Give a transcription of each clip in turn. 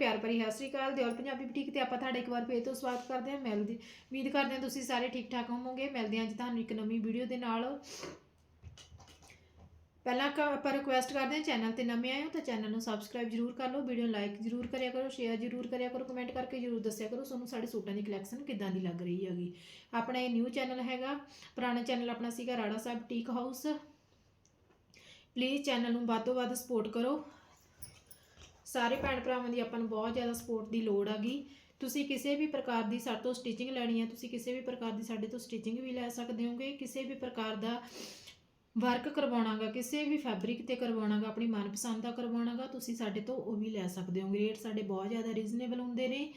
ਪਿਆਰ ਭਰੀ ਸਤਿ ਸ੍ਰੀ ਅਕਾਲ ਦਿਓਲ ਪੰਜਾਬੀ ਬੁਟੀਕ ਤੇ ਆਪਾਂ ਤੁਹਾਡਾ ਇੱਕ ਵਾਰ ਫੇਰ ਤੋਂ ਸਵਾਗਤ ਕਰਦੇ ਹਾਂ। ਮਿਲਦੇ ਉਮੀਦ ਕਰਦੇ ਹਾਂ ਤੁਸੀਂ ਸਾਰੇ ਠੀਕ ਠਾਕ ਹੋਵੋਗੇ। ਮਿਲਦੇ ਹਾਂ ਅੱਜ ਤੁਹਾਨੂੰ ਇੱਕ ਨਵੀਂ ਵੀਡੀਓ ਦੇ ਨਾਲ। ਪਹਿਲਾਂ ਆਪਾਂ ਰਿਕੁਐਸਟ ਕਰਦੇ ਹਾਂ ਚੈਨਲ ਤੇ ਨਵੇਂ ਆਏ ਹੋ ਤਾਂ ਚੈਨਲ ਨੂੰ ਸਬਸਕ੍ਰਾਈਬ ਜਰੂਰ ਕਰ ਲਓ। ਵੀਡੀਓ ਲਾਈਕ ਜਰੂਰ ਕਰਿਆ ਕਰੋ ਸ਼ੇਅਰ ਜਰੂਰ ਕਰਿਆ ਕਰੋ ਕਮੈਂਟ ਕਰਕੇ ਜਰੂਰ ਦੱਸਿਆ ਕਰੋ ਤੁਹਾਨੂੰ ਸਾਡੇ ਸੂਟਾਂ ਦੀ ਕਲੈਕਸ਼ਨ ਕਿੱਦਾਂ ਦੀ ਲੱਗ ਰਹੀ ਹੈਗੀ। ਆਪਣਾ ਇਹ ਨਿਊ ਚੈਨਲ ਹੈਗਾ। ਪੁਰਾਣਾ ਚੈਨਲ ਆਪਣਾ ਸੀਗਾ ਰਾੜਾ ਸਾਹਿਬ ਟੀਕ ਹਾਊਸ ਪਲੀਜ਼ ਚੈਨਲ ਨੂੰ ਵੱਧ ਤੋਂ ਵੱਧ ਸਪੋਰਟ ਕਰੋ। ਸਾਰੇ ਭੈਣ ਭਰਾਵਾਂ ਦੀ ਆਪਾਂ ਨੂੰ ਬਹੁਤ ਜ਼ਿਆਦਾ ਸਪੋਰਟ ਦੀ ਲੋੜ ਹੈਗੀ ਤੁਸੀਂ ਕਿਸੇ ਵੀ ਪ੍ਰਕਾਰ ਦੀ ਸਾਡੇ ਤੋਂ ਸਟਿਚਿੰਗ ਲੈਣੀ ਹੈ ਤੁਸੀਂ ਕਿਸੇ ਵੀ ਪ੍ਰਕਾਰ ਦੀ ਸਾਡੇ ਤੋਂ ਸਟਿਚਿੰਗ ਵੀ ਲੈ ਸਕਦੇ ਹੋਗੇ, ਕਿਸੇ ਵੀ ਪ੍ਰਕਾਰ ਦਾ ਵਰਕ ਕਰਵਾਉਣਾਗਾ, ਕਿਸੇ ਵੀ ਫੈਬਰਿਕ ਤੇ ਕਰਵਾਉਣਾਗਾ, ਆਪਣੀ ਮਨਪਸੰਦ ਦਾ ਕਰਵਾਉਣਾਗਾ, ਤੁਸੀਂ ਸਾਡੇ ਤੋਂ ਉਹ ਵੀ ਲੈ ਸਕਦੇ ਹੋਗੇ। ਰੇਟ ਸਾਡੇ ਬਹੁਤ ਜ਼ਿਆਦਾ ਰੀਜ਼ਨੇਬਲ ਹੁੰਦੇ ਨੇ।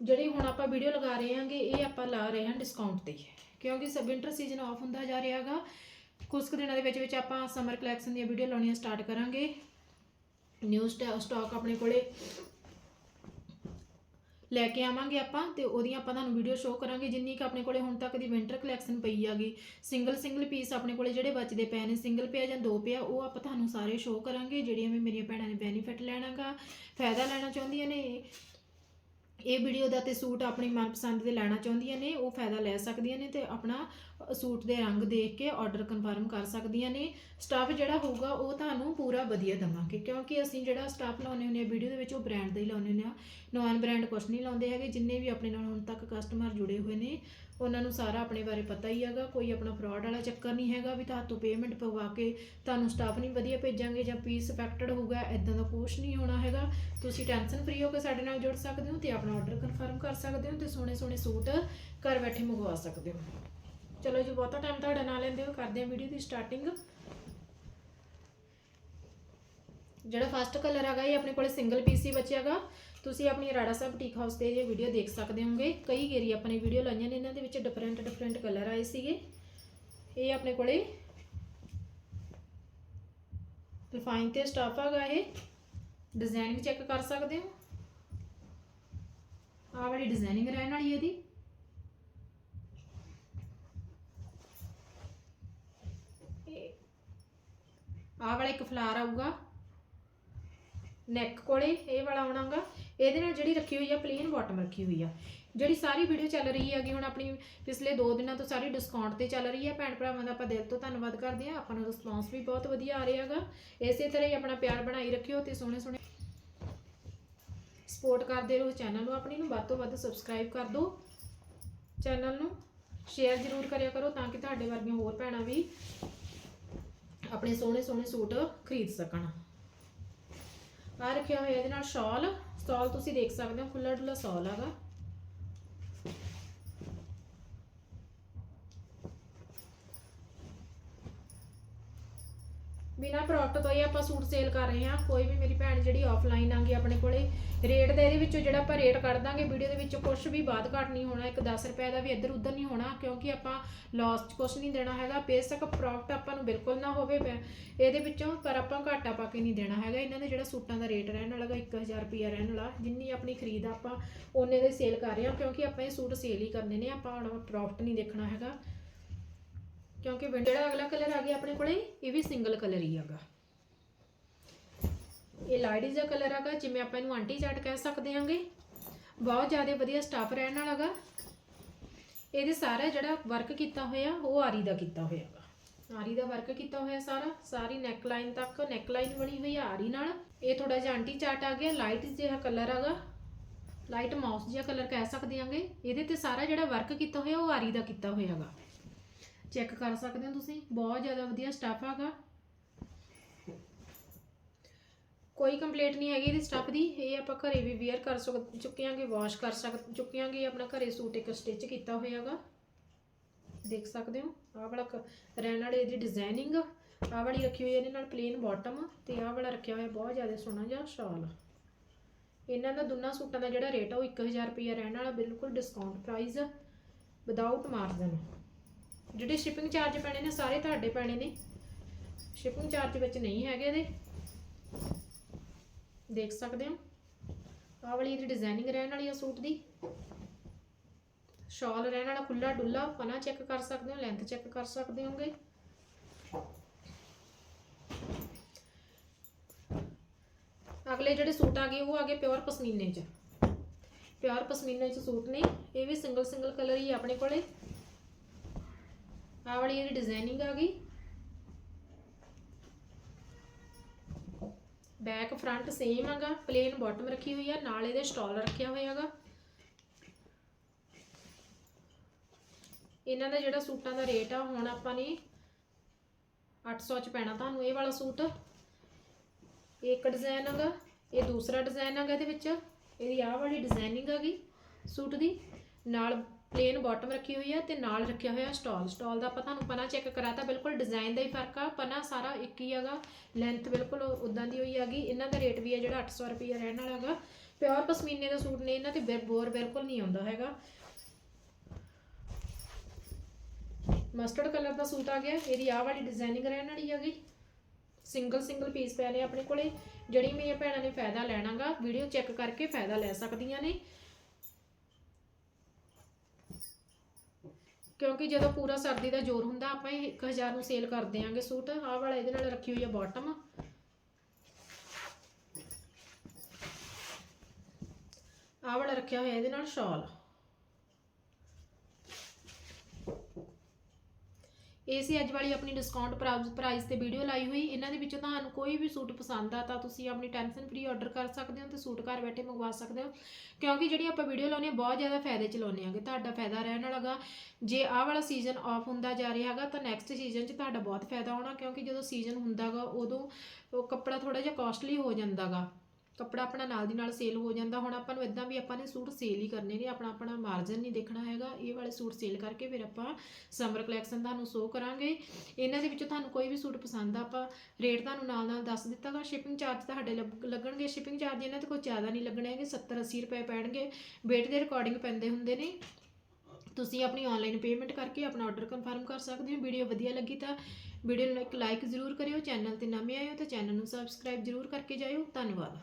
ਜਿਹੜੇ ਹੁਣ ਆਪਾਂ ਵੀਡੀਓ ਲਗਾ ਰਹੇ ਹਾਂਗੇ, ਇਹ ਆਪਾਂ ਲਾ ਰਹੇ ਹਾਂ ਡਿਸਕਾਊਂਟ ਤੇ। ਕਿਉਂਕਿ ਸਬ ਵਿੰਟਰ ਸੀਜ਼ਨ ਆਫ ਹੁੰਦਾ ਜਾ ਰਿਹਾਗਾ ਕੁਝ ਕੁ ਦਿਨਾਂ ਦੇ ਵਿੱਚ ਵਿੱਚ ਆਪਾਂ ਸਮਰ ਕਲੈਕਸ਼ਨ ਦੀਆਂ ਵੀਡੀਓ ਲਾਉਣੀਆਂ ਸਟਾਰਟ ਕਰਾਂਗੇ। ਨਿਊ ਸਟਾਕ ਆਪਣੇ ਕੋਲੇ। ਲੈ ਕੇ ਆਵਾਂਗੇ ਆਪਾਂ ਤੇ ਉਹਦੀ ਆਪਾਂ ਤੁਹਾਨੂੰ ਵੀਡੀਓ ਸ਼ੋਅ ਕਰਾਂਗੇ। ਜਿੰਨੀ ਕਿ ਆਪਣੇ ਕੋਲੇ ਹੁਣ ਤੱਕ ਦੀ ਵਿੰਟਰ ਕਲੈਕਸ਼ਨ ਪਈ ਆਗੀ ਸਿੰਗਲ ਸਿੰਗਲ ਪੀਸ ਆਪਣੇ ਕੋਲੇ ਜਿਹੜੇ ਬਚਦੇ ਪਏ ਨੇ ਸਿੰਗਲ ਪਿਆ ਜਾਂ ਦੋ ਪਿਆ, ਉਹ ਆਪਾਂ ਤੁਹਾਨੂੰ ਸਾਰੇ ਸ਼ੋਅ ਕਰਾਂਗੇ। ਜਿਹੜੀਆਂ ਵੀ ਮੇਰੀਆਂ ਭੈਣਾਂ ਨੇ ਬੈਨੀਫਿਟ ਲੈਣਾਗਾ, ਫਾਇਦਾ ਲੈਣਾ ਚਾਹੁੰਦੀਆਂ ਨੇ ਇਹ ਵੀਡੀਓ ਦਾ ਤੇ ਸੂਟ ਆਪਣੀ ਮਨਪਸੰਦ ਦੇ ਲੈਣਾ ਚਾਹੁੰਦੀਆਂ ਨੇ, ਉਹ ਫਾਇਦਾ ਲੈ ਸਕਦੀਆਂ ਨੇ ਤੇ ਆਪਣਾ ਸੂਟ ਦੇ ਰੰਗ ਦੇਖ ਕੇ ਆਰਡਰ ਕਨਫਰਮ ਕਰ ਸਕਦੀਆਂ ਨੇ। ਸਟਾਫ ਜਿਹੜਾ ਹੋਊਗਾ, ਉਹ ਤੁਹਾਨੂੰ ਪੂਰਾ ਵਧੀਆ ਦਵਾਂਗੇ, ਕਿਉਂਕਿ ਅਸੀਂ ਜਿਹੜਾ ਸਟਾਫ ਲਾਉਨੇ ਹੁੰਦੇ ਆ ਵੀਡੀਓ ਦੇ ਵਿੱਚ, ਉਹ ਬ੍ਰਾਂਡ ਦਾ ਹੀ ਲਾਉਨੇ ਹੁੰਦੇ ਆ। ਨੌਨ ਬ੍ਰਾਂਡ ਕੁਛ ਨਹੀਂ ਲਾਉਂਦੇ ਹੈਗੇ, ਜਿੰਨੇ ਵੀ ਆਪਣੇ ਨਾਲ ਹੁਣ ਤੱਕ ਕਸਟਮਰ ਜੁੜੇ ਹੋਏ ਨੇ, ਉਹਨਾਂ ਨੂੰ ਸਾਰਾ ਆਪਣੇ ਬਾਰੇ ਪਤਾ ਹੀ ਹੈਗਾ, ਕੋਈ ਆਪਣਾ ਫਰਾਡ ਵਾਲਾ ਚੱਕਰ ਨਹੀਂ ਹੈਗਾ ਵੀ ਤੁਹਾਤੋਂ ਪੇਮੈਂਟ ਪਵਾ ਕੇ ਤੁਹਾਨੂੰ ਸਟਾਫ ਨਹੀਂ ਵਧੀਆ ਭੇਜਾਂਗੇ ਜਾਂ ਪੀਸ ਅਫੈਕਟਡ ਹੋਊਗਾ ਇਦਾਂ ਦਾ ਕੁਝ ਨਹੀਂ ਹੋਣਾ ਹੈਗਾ। ਤੁਸੀਂ ਟੈਨਸ਼ਨ ਫ੍ਰੀ ਹੋ ਕੇ ਸਾਡੇ ਨਾਲ ਜੁੜ ਸਕਦੇ ਹੋ ਤੇ ਆਪਣਾ ਆਰਡਰ ਕਨਫਰਮ ਕਰ ਸਕਦੇ ਹੋ ਤੇ ਸੋਹਣੇ ਸੋਹਣੇ ਸੂਟ ਘਰ ਬੈਠੇ ਮੰਗਵਾ ਸਕਦੇ ਹੋ। ਚਲੋ ਜੀ, ਬਹੁਤਾ ਟਾਈਮ ਤੁਹਾਡਾ ਨਾ ਲੈਂਦੇ ਹੋ ਕਰਦੇ ਹਾਂ ਵੀਡੀਓ ਦੀ ਸਟਾਰਟਿੰਗ ਜਿਹੜਾ ਫਸਟ ਕਲਰ ਹੈਗਾ, ਇਹ ਆਪਣੇ ਕੋਲੇ ਸਿੰਗਲ ਪੀਸ ਹੀ ਬਚਿਆਗਾ ਤੁਸੀਂ ਆਪਣੀ ਰਾੜਾ ਸਾਹਿਬ ਬੁਟੀਕ ਹਾਊਸ ਤੇ ਇਹ ਵੀਡੀਓ ਦੇਖ ਸਕਦੇ ਹੋਗੇ। ਕਈ ਗੇਰੀ ਆਪਣੇ ਵੀਡੀਓ ਲਾਈਆਂ ਨੇ, ਇਹਨਾਂ ਦੇ ਵਿੱਚ ਡਿਫਰੈਂਟ ਡਿਫਰੈਂਟ ਕਲਰ ਆਏ ਸੀਗੇ। ਇਹ ਆਪਣੇ ਕੋਲੇ ਰਿਫਾਈਨ ਤੇ ਸਟਾਫ ਹੈਗਾ ਇਹ। ਡਿਜ਼ਾਈਨਿੰਗ ਚੈੱਕ ਕਰ ਸਕਦੇ ਹੋ। ਆਹ ਵਾਲੀ ਡਿਜ਼ਾਈਨਿੰਗ ਰਹਿਣ ਵਾਲੀ ਇਹਦੀ। ਆਹ ਵਾਲਾ ਇੱਕ ਫਲਾਰ ਆਊਗਾ। ਨੈਕ ਕੋਲੇ ਇਹ ਵਾਲਾ ਆਉਣਾਗਾ। ਇਹਦੇ ਨਾਲ ਜਿਹੜੀ ਰੱਖੀ ਹੋਈ ਆ ਪਲੇਨ ਬਾਟਮ ਰੱਖੀ ਹੋਈ ਆ। ਜਿਹੜੀ ਸਾਰੀ ਵੀਡੀਓ ਚੱਲ ਰਹੀ ਹੈਗੀ, ਹੁਣ ਆਪਣੀ ਪਿਛਲੇ 2 ਦਿਨਾਂ ਤੋਂ ਸਾਰੀ ਡਿਸਕਾਊਂਟ ਤੇ ਚੱਲ ਰਹੀ ਹੈ ਭੈਣ ਭਰਾਵਾਂ ਦਾ ਆਪਾਂ ਦਿਲ ਤੋਂ ਧੰਨਵਾਦ ਕਰਦੇ ਹਾਂ। ਆਪਾਂ ਨੂੰ ਰਿਸਪੌਂਸ ਵੀ ਬਹੁਤ ਵਧੀਆ ਆ ਰਿਹਾ ਹੈਗਾ। ਇਸੇ ਤਰ੍ਹਾਂ ਹੀ ਆਪਣਾ ਪਿਆਰ ਬਣਾਈ ਰੱਖਿਓ ਤੇ ਸੋਹਣੇ ਸੋਹਣੇ ਸਪੋਰਟ ਕਰਦੇ ਰਹੋ ਚੈਨਲ ਨੂੰ, ਆਪਣੀ ਨੂੰ ਵੱਧ ਤੋਂ ਵੱਧ ਸਬਸਕ੍ਰਾਈਬ ਕਰ ਦਿਓ। ਚੈਨਲ ਨੂੰ ਸ਼ੇਅਰ ਜ਼ਰੂਰ ਕਰਿਆ ਕਰੋ ਤਾਂ ਕਿ ਤੁਹਾਡੇ ਵਰਗੀਆਂ ਹੋਰ ਭੈਣਾਂ ਵੀ ਆਪਣੇ ਸੋਹਣੇ ਸੋਹਣੇ ਸੂਟ ਖਰੀਦ ਸਕਣ। ਆ ਰੱਖਿਆ ਹੋਇਆ ਇਹਦੇ ਨਾਲ ਸ਼ਾਲ, ਸਟਾਲ ਤੁਸੀਂ ਦੇਖ ਸਕਦੇ ਹੋ ਖੁੱਲਾ ਡੁੱਲਾ ਸਟਾਲ ਹੈਗਾ। ਬਿਨਾ ਪ੍ਰੋਡਕਟ ਤੋਂ ਹੀ ਆਪਾਂ ਸੂਟ ਸੇਲ ਕਰ ਰਹੇ ਹਾਂ। ਕੋਈ ਵੀ ਮੇਰੀ ਭੈਣ ਜਿਹੜੀ ਆਫਲਾਈਨ ਆਂਗੀ ਆਪਣੇ ਕੋਲੇ ਰੇਟ ਦੇ ਇਹਦੇ ਵਿੱਚੋਂ ਜਿਹੜਾ ਆਪਾਂ ਰੇਟ ਕੱਢ ਦਾਂਗੇ ਵੀਡੀਓ ਦੇ ਵਿੱਚ ਕੁਝ ਵੀ ਬਾਤ ਘੱਟ ਨਹੀਂ ਹੋਣਾ, ਇੱਕ 10 ਰੁਪਏ ਦਾ ਵੀ ਇੱਧਰ ਉੱਧਰ ਨਹੀਂ ਹੋਣਾ, ਕਿਉਂਕਿ ਆਪਾਂ ਲਾਸ 'ਚ ਕੁਝ ਨਹੀਂ ਦੇਣਾ ਹੈਗਾ। ਬੇਸ਼ੱਕ ਪ੍ਰੋਫਿਟ ਆਪਾਂ ਨੂੰ ਬਿਲਕੁਲ ਨਾ ਹੋਵੇ ਪੈ- ਇਹਦੇ ਵਿੱਚੋਂ ਪਰ ਆਪਾਂ ਘਾਟਾ ਪਾ ਕੇ ਨਹੀਂ ਦੇਣਾ ਹੈਗਾ। ਇਹਨਾਂ ਦੇ ਜਿਹੜਾ ਸੂਟਾਂ ਦਾ ਰੇਟ ਰਹਿਣ ਵਾਲਾ ਗਾ 1000 ਰੁਪਿਆ ਰਹਿਣ ਵਾਲਾ, ਜਿੰਨੀ ਆਪਣੀ ਖਰੀਦ ਆਪਾਂ ਉਹਨੇ ਦੇ ਸੇਲ ਕਰ ਰਹੇ ਹਾਂ, ਕਿਉਂਕਿ ਆਪਾਂ ਇਹ ਸੂਟ ਸੇਲ ਹੀ ਕਰਨੇ ਨੇ, ਆਪਾਂ ਹੁਣ ਪ੍ਰੋਫਿਟ ਨਹੀਂ ਦੇਖਣਾ ਹੈਗਾ। ਕਿਉਂਕਿ ਵਿੰ- ਜਿਹੜਾ ਅਗਲਾ ਕਲਰ ਆ ਗਿਆ ਆਪਣੇ ਕੋਲੇ, ਇਹ ਵੀ ਸਿੰਗਲ ਕਲਰ ਹੀ ਹੈਗਾ। ਇਹ ਲਾਈਟ ਜਿਹਾ ਕਲਰ ਹੈਗਾ, ਜਿਵੇਂ ਆਪਾਂ ਇਹਨੂੰ ਆਂਟੀ ਚਾਟ ਕਹਿ ਸਕਦੇ ਹਾਂਗੇ। ਬਹੁਤ ਜ਼ਿਆਦਾ ਵਧੀਆ ਸਟਾਫ ਰਹਿਣ ਵਾਲਾ ਹੈਗਾ। ਇਹਦੇ ਸਾਰਾ ਜਿਹੜਾ ਵਰਕ ਕੀਤਾ ਹੋਇਆ, ਉਹ ਆਰੀ ਦਾ ਕੀਤਾ ਹੋਇਆ ਹੈਗਾ। ਆਰੀ ਦਾ ਵਰਕ ਕੀਤਾ ਹੋਇਆ ਸਾਰਾ, ਸਾਰੀ ਨੈਕ ਲਾਈਨ ਤੱਕ ਨੈਕ ਲਾਈਨ ਬਣੀ ਹੋਈ ਆ ਆਰੀ ਨਾਲ। ਇਹ ਥੋੜਾ ਜਿਹਾ ਆਂਟੀ ਚਾਟ ਆ ਗਿਆ ਲਾਈਟ ਜਿਹਾ ਕਲਰ ਹੈਗਾ। ਲਾਈਟ ਮਾਊਸ ਜਿਹਾ ਕਲਰ ਕਹਿ ਸਕਦੇ ਹਾਂਗੇ। ਇਹਦੇ ਤੇ ਸਾਰਾ ਜਿਹੜਾ ਵਰਕ ਕੀਤਾ ਹੋਇਆ, ਉਹ ਆਰੀ ਦਾ ਕੀਤਾ ਹੋਇਆ ਹੈਗਾ। ਚੈੱਕ ਕਰ ਸਕਦੇ ਹੋ ਤੁਸੀਂ? ਬਹੁਤ ਜ਼ਿਆਦਾ ਵਧੀਆ ਸਟਾਫ ਹੈਗਾ ਕੋਈ ਕੰਪਲੇਂਟ ਨਹੀਂ ਹੈਗੀ ਇਹਦੀ ਸਟੱਫ ਦੀ। ਇਹ ਆਪਾਂ ਘਰੇ ਵੀ ਵੇਅਰ ਕਰ ਸਕ ਚੁੱਕਿਆਂਗੇ ਵਾਸ਼ ਕਰ ਸਕ ਚੁੱਕਿਆਂਗੇ ਆਪਣਾ ਘਰੇ ਸੂਟ ਇੱਕ ਸਟਿਚ ਕੀਤਾ ਹੋਇਆਗਾ ਦੇਖ ਸਕਦੇ ਹੋ? ਆਹ ਵਾਲਾ ਕ- ਰਹਿਣ ਵਾਲੇ ਇਹਦੀ ਡਿਜ਼ਾਈਨਿੰਗ ਆਹ ਵਾਲੀ ਰੱਖੀ ਹੋਈ ਹੈ ਇਹਦੇ ਨਾਲ ਪਲੇਨ ਬਾਟਮ ਤੇ ਆਹ ਵਾਲਾ ਰੱਖਿਆ ਹੋਇਆ ਬਹੁਤ ਜ਼ਿਆਦਾ ਸੋਹਣਾ ਜਿਹਾ ਸ਼ਾਲ ਇਹਨਾਂ ਦਾ ਦੋਨਾਂ ਸੂਟਾਂ ਦਾ ਜਿਹੜਾ ਰੇਟ ਆ ਉਹ 1000 ਰੁਪਏ ਰਹਿਣ ਵਾਲਾ। ਬਿਲਕੁਲ ਡਿਸਕਾਊਂਟ ਪ੍ਰਾਈਸ ਵਿਦਆਊਟ ਮਾਰਜਨ ਜਿਹੜੇ ਸ਼ਿਪਿੰਗ ਚਾਰਜ ਪੈਣੇ ਨੇ, ਸਾਰੇ ਤੁਹਾਡੇ ਪੈਣੇ ਨੇ। ਸ਼ਿਪਿੰਗ ਚਾਰਜ ਵਿੱਚ ਨਹੀਂ ਹੈਗੇ ਇਹਦੇ। ਦੇਖ ਸਕਦੇ ਹੋ। ਆਹ ਵਾਲੀ ਇਹਦੀ ਡਿਜ਼ਾਈਨਿੰਗ ਰਹਿਣ ਵਾਲੀ ਆ ਸੂਟ ਦੀ। ਸ਼ਾਲ ਰਹਿਣ ਵਾਲਾ ਖੁੱਲਾ ਡੁੱਲਾ, ਪਨਾ ਚੈੱਕ ਕਰ ਸਕਦੇ ਹੋ ਲੈਂਥ ਚੈੱਕ ਕਰ ਸਕਦੇ ਹੋਗੇ। ਅਗਲੇ ਜਿਹੜੇ ਸੂਟ ਆ ਗਏ, ਉਹ ਆ ਗਏ ਪਿਓਰ ਪਸ਼ਮੀਨੇ 'ਚ। ਪਿਓਰ ਪਸ਼ਮੀਨੇ 'ਚ ਸੂਟ ਨੇ। ਇਹ ਵੀ ਸਿੰਗਲ ਸਿੰਗਲ ਕਲਰ ਹੀ ਆਪਣੇ ਕੋਲੇ। ਆਹ ਵਾਲੀ ਇਹਦੀ ਡਿਜ਼ਾਈਨਿੰਗ ਆ ਗਈ। ਬੈਕ ਫਰੰਟ ਸੇਮ ਹੈਗਾ ਪਲੇਨ ਬਾਟਮ ਰੱਖੀ ਹੋਈ ਆ, ਨਾਲ ਇਹਦੇ ਸਟਾਲ ਰੱਖਿਆ ਹੋਇਆ ਹੈਗਾ ਇਹਨਾਂ ਦਾ ਜਿਹੜਾ ਸੂਟਾਂ ਦਾ ਰੇਟ ਆ, ਹੁਣ ਆਪਾਂ ਨੇ 800 ਚ ਪੈਣਾ ਤੁਹਾਨੂੰ ਇਹ ਵਾਲਾ ਸੂਟ। ਇਹ ਇੱਕ ਡਿਜ਼ਾਈਨ ਹੈਗਾ ਇਹ ਦੂਸਰਾ ਡਿਜ਼ਾਈਨ ਹੈਗਾ ਇਹਦੇ ਵਿੱਚ। ਇਹਦੀ ਆਹ ਵਾਲੀ ਡਿਜ਼ਾਈਨਿੰਗ ਹੈਗੀ ਸੂਟ ਦੀ। ਨਾਲ ਪਲੇਨ ਬਾਟਮ ਰੱਖੀ ਹੋਈ ਹੈ ਤੇ ਨਾਲ ਰੱਖਿਆ ਹੋਇਆ ਸਟਾਲ ਸਟਾਲ ਦਾ ਆਪਾਂ ਤੁਹਾਨੂੰ ਪਨਾ ਚੈੱਕ ਕਰਾਤਾ, ਬਿਲਕੁਲ ਡਿਜ਼ਾਈਨ ਦਾ ਹੀ ਫ਼ਰਕ ਆ। ਪਨਾ ਸਾਰਾ ਇੱਕ ਹੀ ਹੈਗਾ। ਲੈਂਥ ਬਿਲਕੁਲ ਉਦਾਂ ਦੀ ਹੋਈ ਹੈਗੀ। ਇਹਨਾਂ ਦਾ ਰੇਟ ਵੀ ਹੈ ਜਿਹੜਾ 800 ਰੁਪਏ ਰਹਿਣ ਵਾਲਾ ਹੈਗਾ। ਪਿਓਰ ਪਸ਼ਮੀਨੇ ਦਾ ਸੂਟ ਨੇ ਇਹਨਾਂ ਤੇ ਬਿਰ- ਬੋਰ ਬਿਲਕੁਲ ਨਹੀਂ ਆਉਂਦਾ ਹੈਗਾ। ਮਸਟਰਡ ਕਲਰ ਦਾ ਸੂਟ ਆ ਗਿਆ। ਇਹਦੀ ਆਹ ਵਾਲੀ ਡਿਜ਼ਾਈਨਿੰਗ ਰਹਿਣ ਵਾਲੀ ਹੈਗੀ। ਸਿੰਗਲ ਸਿੰਗਲ ਪੀਸ ਪੈ ਨੇ ਆਪਣੇ ਕੋਲੇ। ਜਿਹੜੀ ਮੇਰੀਆਂ ਭੈਣਾਂ ਨੇ ਫਾਇਦਾ ਲੈਣਾਗਾ। ਵੀਡੀਓ ਚੈੱਕ ਕਰਕੇ ਫਾਇਦਾ ਲੈ ਸਕਦੀਆਂ ਨੇ। ਕਿਉਂਕਿ ਜਦੋਂ ਪੂਰਾ ਸਰਦੀ ਦਾ ਜ਼ੋਰ ਹੁੰਦਾ, ਆਪਾਂ ਇਹ 1000 ਨੂੰ ਸੇਲ ਕਰ ਦਿਆਂਗੇ ਸੂਟ। ਆਹ ਵਾਲਾ ਇਹਦੇ ਨਾਲ ਰੱਖੀ ਹੋਈ ਹੈ ਬਾਟਮ ਆਹ ਵਾਲਾ ਰੱਖਿਆ ਹੋਇਆ ਇਹਦੇ ਨਾਲ ਸ਼ਾਲ ਇਹ ਸੀ ਅੱਜ ਵਾਲੀ ਆਪਣੀ ਡਿਸਕਾਊਂਟ ਪ੍ਰਾਈਸ ਤੇ ਵੀਡੀਓ ਲਾਈ ਹੋਈ। ਇਹਨਾਂ ਦੇ ਵਿੱਚੋਂ ਤੁਹਾਨੂੰ ਕੋਈ ਵੀ ਸੂਟ ਪਸੰਦ ਆ ਤਾਂ ਤੁਸੀਂ ਆਪਣੀ ਟੈਨਸ਼ਨ ਫ੍ਰੀ ਆਰਡਰ ਕਰ ਸਕਦੇ ਹੋ ਤੇ ਸੂਟ ਘਰ ਬੈਠੇ ਮੰਗਵਾ ਸਕਦੇ ਹੋ। ਕਿਉਂਕਿ ਜਿਹੜੀ ਆਪਾਂ ਵੀਡੀਓ ਲਾਉਣੀ ਆ ਬਹੁਤ ਜ਼ਿਆਦਾ ਫਾਇਦੇ ਚ ਲਾਉਣੇ ਆਗੇ ਤੁਹਾਡਾ ਫਾਇਦਾ ਰਹਿਣ ਵਾਲਾਗਾ ਜੇ ਆਹ ਵਾਲਾ ਸੀਜ਼ਨ ਆਫ ਹੁੰਦਾ ਜਾ ਰਿਹਾ ਹੈਗਾ, ਤਾਂ ਨੈਕਸਟ ਸੀਜ਼ਨ 'ਚ ਤੁਹਾਡਾ ਬਹੁਤ ਫਾਇਦਾ ਹੋਣਾ, ਕਿਉਂਕਿ ਜਦੋਂ ਸੀਜ਼ਨ ਹੁੰਦਾਗਾ ਉਦੋਂ ਉਹ ਕੱਪੜਾ ਥੋੜਾ ਜਿਹਾ ਕਾਸਟਲੀ ਹੋ ਜਾਂਦਾਗਾ ਕੱਪੜਾ ਆਪਣਾ ਨਾਲ ਦੀ ਨਾਲ ਸੇਲ ਹੋ ਜਾਂਦਾ। ਹੁਣ ਆਪਾਂ ਨੂੰ ਇਦਾਂ ਵੀ ਆਪਾਂ ਨੇ ਸੂਟ ਸੇਲ ਹੀ ਕਰਨੇ ਨੇ। ਆਪਣਾ ਆਪਣਾ ਮਾਰਜਨ ਨਹੀਂ ਦੇਖਣਾ ਹੈਗਾ। ਇਹ ਵਾਲੇ ਸੂਟ ਸੇਲ ਕਰਕੇ ਫਿਰ ਆਪਾਂ ਸਮਰ ਕਲੈਕਸ਼ਨ ਤੁਹਾਨੂੰ ਸ਼ੋ ਕਰਾਂਗੇ। ਇਹਨਾਂ ਦੇ ਵਿੱਚੋਂ ਤੁਹਾਨੂੰ ਕੋਈ ਵੀ ਸੂਟ ਪਸੰਦ ਆ, ਆਪਾਂ ਰੇਟ ਤੁਹਾਨੂੰ ਨਾਲ ਨਾਲ ਦੱਸ ਦਿੱਤਾਗਾ। ਸ਼ਿਪਿੰਗ ਚਾਰਜ ਤੁਹਾਡੇ ਲੱਗ- ਲੱਗਣਗੇ। ਸ਼ਿਪਿੰਗ ਚਾਰਜ ਇਹਨਾਂ ਤੇ ਕੋਈ ਜ਼ਿਆਦਾ ਨਹੀਂ ਲੱਗਣੇ ਹੈਗੇ। 70 80 ਰੁਪਏ ਪੈਣਗੇ। ਵੇਟ ਦੇ ਰਿਕਾਰਡਿੰਗ ਪੈਂਦੇ ਹੁੰਦੇ ਨੇ। ਤੁਸੀਂ ਆਪਣੀ ਆਨਲਾਈਨ ਪੇਮੈਂਟ ਕਰਕੇ ਆਪਣਾ ਆਰਡਰ ਕਨਫਰਮ ਕਰ ਸਕਦੇ ਹੋ। ਵੀਡੀਓ ਵਧੀਆ ਲੱਗੀ ਤਾਂ ਵੀਡੀਓ ਨੂੰ ਇੱਕ ਲਾਈਕ ਜ਼ਰੂਰ ਕਰਿਓ, ਚੈਨਲ ਤੇ ਨਵੇਂ ਆਏ ਹੋ ਤਾਂ ਚੈਨਲ ਨੂੰ ਸਬਸਕ੍ਰਾਈਬ ਜ਼ਰੂਰ ਕਰਕੇ ਜਾਇਓ। ਧੰਨਵਾਦ।